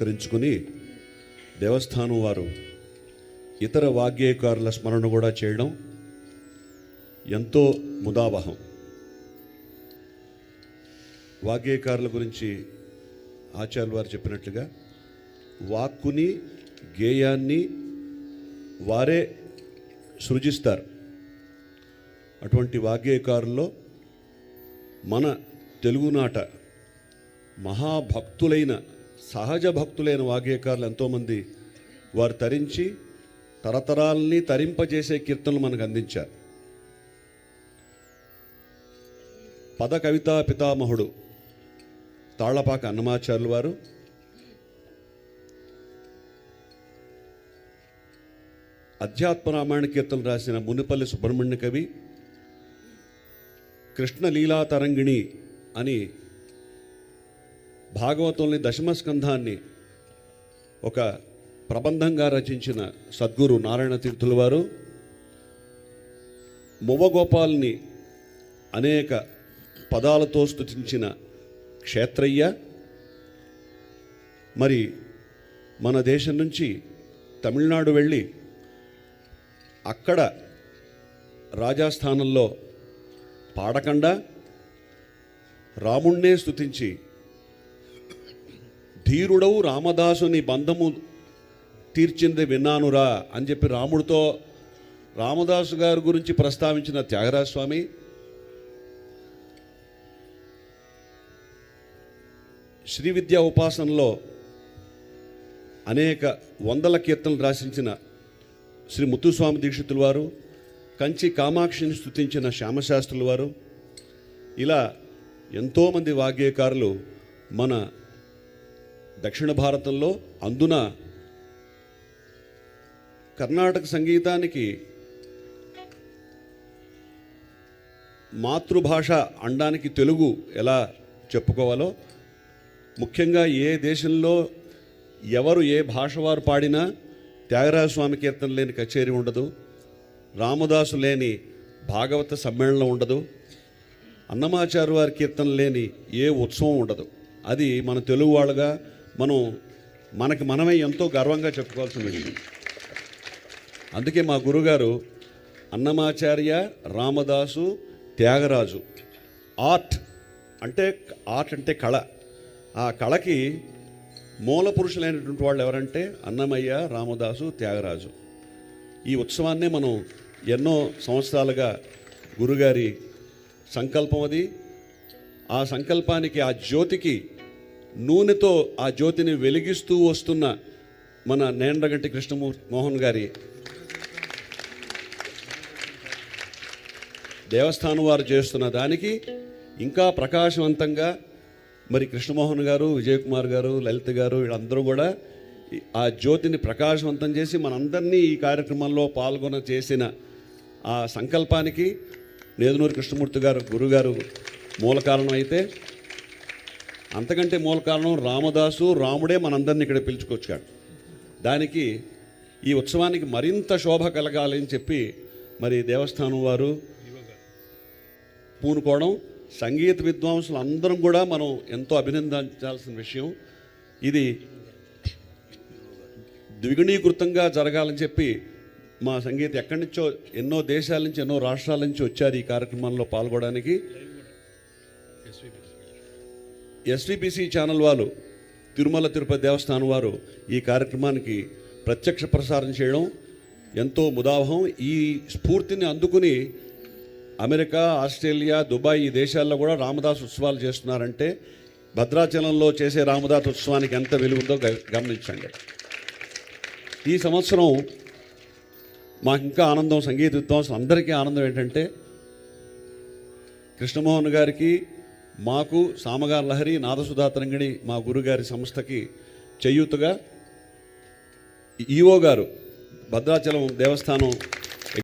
కరించుకుని దేవస్థానం వారు ఇతర వాగ్గేయకారుల స్మరణ కూడా చేయడం ఎంతో ముదావహం. వాగ్గేయకారుల గురించి ఆచార్య వారు చెప్పినట్లుగా వాక్కుని గేయాన్ని వారే సృజిస్తారు. అటువంటి వాగ్గేయకారుల్లో మన తెలుగునాట మహాభక్తులైన సహజ భక్తులైన వాగ్గేయకారులు ఎంతోమంది వారు తరించి తరతరాల్ని తరింపజేసే కీర్తనలు మనకు అందించారు. పద కవితా పితామహుడు తాళ్ళపాక అన్నమాచార్యులు వారు అధ్యాత్మ రామాయణ కీర్తనలు రాసిన మునిపల్లి సుబ్రహ్మణ్య కవి కృష్ణ లీలా తరంగిణి అని భాగవతంలోని దశమ స్కంధాన్ని ఒక ప్రబంధంగా రచించిన సద్గురు నారాయణ తీర్థుల వారు మువ్వగోపాల్ని అనేక పదాలతో స్థుతించిన క్షేత్రయ్య మరి మన దేశం నుంచి తమిళనాడు వెళ్ళి అక్కడ రాజాస్థానంలో పాడకుండా రాముణ్ణే స్తుతించి ధీరుడవు రామదాసుని బంధము తీర్చింది విన్నానురా అని చెప్పి రాముడితో రామదాసు గారి గురించి ప్రస్తావించిన త్యాగరాజ స్వామి. శ్రీ విద్యా ఉపాసనలో అనేక వందల కీర్తనలు రాసించిన శ్రీ ముత్తుస్వామి దీక్షితుల వారు కంచి కామాక్షిని స్థుతించిన శ్యామశాస్త్రుల వారు. ఇలా ఎంతోమంది వాగ్గేయకారులు మన దక్షిణ భారతంలో అందున కర్ణాటక సంగీతానికి మాతృభాష అండానికి తెలుగు ఎలా చెప్పుకోవాలో ముఖ్యంగా ఏ దేశంలో ఎవరు ఏ భాష వారు పాడినా త్యాగరాజస్వామి కీర్తన లేని కచేరీ ఉండదు రామదాసు లేని భాగవత సమ్మేళనం ఉండదు అన్నమాచారు వారి కీర్తన లేని ఏ ఉత్సవం ఉండదు. అది మన తెలుగు వాళ్ళగా మనం మనకి మనమే ఎంతో గర్వంగా చెప్పుకోవాల్సిన విషయం అందుకే మా గురుగారు అన్నమాచార్య రామదాసు త్యాగరాజు ఆర్ట్ అంటే ఆర్ట్ అంటే కళ. ఆ కళకి మూల పురుషులైనటువంటి వాళ్ళు ఎవరంటే అన్నమయ్య రామదాసు త్యాగరాజు. ఈ ఉత్సవాన్నే మనం ఎన్నో సంవత్సరాలుగా గురుగారి సంకల్పం అది. ఆ సంకల్పానికి ఆ జ్యోతికి నూనెతో ఆ జ్యోతిని వెలిగిస్తూ వస్తున్న మన నేండ్రగంటి కృష్ణమూ మోహన్ గారి దేవస్థానం వారు చేస్తున్న దానికి ఇంకా ప్రకాశవంతంగా మరి కృష్ణమోహన్ గారు విజయ్ కుమార్ గారు లలిత్ గారు వీళ్ళందరూ కూడా ఆ జ్యోతిని ప్రకాశవంతం చేసి మనందరినీ ఈ కార్యక్రమంలో పాల్గొన చేసిన ఆ సంకల్పానికి నేదునూరు కృష్ణమూర్తి గారు గురుగారు మూల కారణం అయితే అంతకంటే మూల కారణం రామదాసు రాముడే మనందరినీ ఇక్కడ పిలుచుకొచ్చాడు. దానికి ఈ ఉత్సవానికి మరింత శోభ కలగాలి అని చెప్పి మరి దేవస్థానం వారు పూనుకోవడం సంగీత విద్వాంసులు అందరం కూడా మనం ఎంతో అభినందించాల్సిన విషయం. ఇది ద్విగుణీకృతంగా జరగాలని చెప్పి మా సంగీత ఎక్కడి నుంచో ఎన్నో దేశాల నుంచి ఎన్నో రాష్ట్రాల నుంచి వచ్చారు ఈ కార్యక్రమంలో పాల్గొనడానికి. ఎస్విపిసి ఛానల్ వాళ్ళు తిరుమల తిరుపతి దేవస్థానం వారు ఈ కార్యక్రమానికి ప్రత్యక్ష ప్రసారం చేయడం ఎంతో ముదావహం. ఈ స్ఫూర్తిని అందుకుని అమెరికా ఆస్ట్రేలియా దుబాయ్ ఈ దేశాల్లో కూడా రామదాస్ ఉత్సవాలు చేస్తున్నారంటే భద్రాచలంలో చేసే రామదాస్ ఉత్సవానికి ఎంత విలువ ఉందో గమనించండి. ఈ సంవత్సరం మాకు ఇంకా ఆనందం సంగీత విద్వాంసులు అందరికీ ఆనందం ఏంటంటే కృష్ణమోహన్ గారికి మాకు సామగారు లహరి నాదసుధా తరంగిణి మా గురుగారి సంస్థకి చేయూతగా ఈఓ గారు భద్రాచలం దేవస్థానం